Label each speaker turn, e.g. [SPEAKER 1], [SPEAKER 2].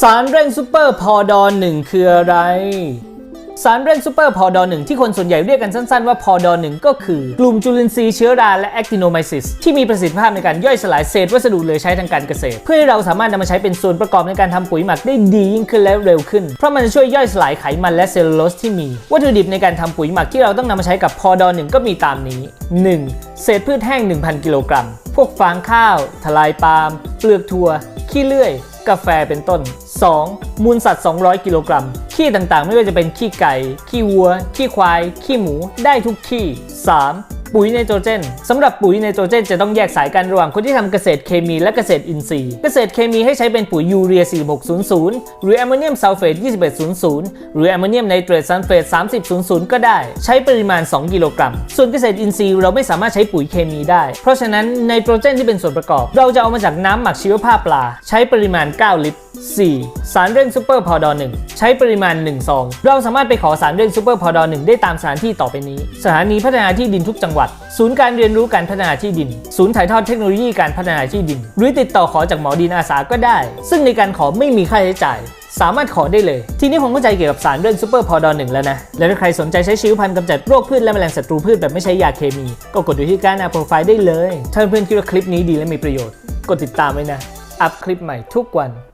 [SPEAKER 1] สารเร่งซูเปอร์พอดอนหนึ่งคืออะไร สารเร่งซูเปอร์พอดอนหนึ่งที่คนส่วนใหญ่เรียกกันสั้นๆว่าพอดอนหนึ่งก็คือกลุ่มจุลินทรีย์เชื้อราและแอคติโนไมซิสที่มีประสิทธิภาพในการย่อยสลายเศษวัสดุเหลือใช้ทางการเกษตร เพื่อให้เราสามารถนำมาใช้เป็นส่วนประกอบในการทำปุ๋ยหมักได้ดียิ่งขึ้นและเร็วขึ้น เพราะมันจะช่วยย่อยสลายไขมันและเซลลูโลสที่มี วัตถุดิบในการทำปุ๋ยหมักที่เราต้องนำมาใช้กับพอดอนหนึ่งก็มีตามนี้ 1. เศษพืชแห้ง 1,000 กิโลกรัม พวกฟางข้าว ทลายปาล์ม เปลือกถั่ว ขี้เลื่อย กาแฟเป็นต้น 2. มูลสัตว์ 200 กิโลกรัม ขี้ต่างๆ ไม่ว่าจะเป็นขี้ไก่ ขี้วัว ขี้ควาย ขี้หมู ได้ทุกขี้ 3. ปุ๋ยไนโตรเจนสำหรับปุ๋ยไนโตรเจนจะต้องแยกสายกันระหว่างคนที่ทำเกษตรเคมีและเกษตรอินทรีย์ เกษตรเคมีให้ใช้เป็นปุ๋ยยูเรีย 4600 หรือแอมโมเนียมซัลเฟต 2100 หรือแอมโมเนียมไนเตรตซัลเฟต 3000 ก็ได้ ใช้ปริมาณ 2 กิโลกรัม ส่วนเกษตรอินทรีย์เราไม่สามารถใช้ปุ๋ยเคมีได้ เพราะฉะนั้นไนโตรเจนที่เป็นส่วนประกอบ เราจะเอามาจากน้ำหมักชีวภาพปลา ใช้ปริมาณ 9 ลิตร 4. สารเร่งซูเปอร์พอดอ1ใช้ปริมาณ1ซองเราสามารถไปขอสารเร่งซูเปอร์พอดอ1ได้ตามสถานที่ต่อไปนี้ สถานีพัฒนาที่ดินทุกจังหวัด ศูนย์การเรียนรู้การพัฒนาที่ดิน ศูนย์ถ่ายทอดเทคโนโลยีการพัฒนาที่ดิน หรือติดต่อขอจากหมอดินอาสาก็ได้ ซึ่งในการขอไม่มีค่าใช้จ่ายสามารถขอได้เลย ทีนี้ผมเข้าใจเกี่ยวกับสารเรื่องซูเปอร์พอดอหนึ่งแล้วนะ และถ้าใครสนใจใช้ชีวพันธุ์กำจัดโรคพืชและแมลงศัตรูพืชแบบไม่ใช้ยาเคมี ก็กดดูที่การอัพโปรไฟล์ได้เลย ถ้าเพื่อนคิดว่าคลิปนี้ดีและมีประโยชน์ กดติดตามไว้นะ อัพคลิปใหม่ทุกวัน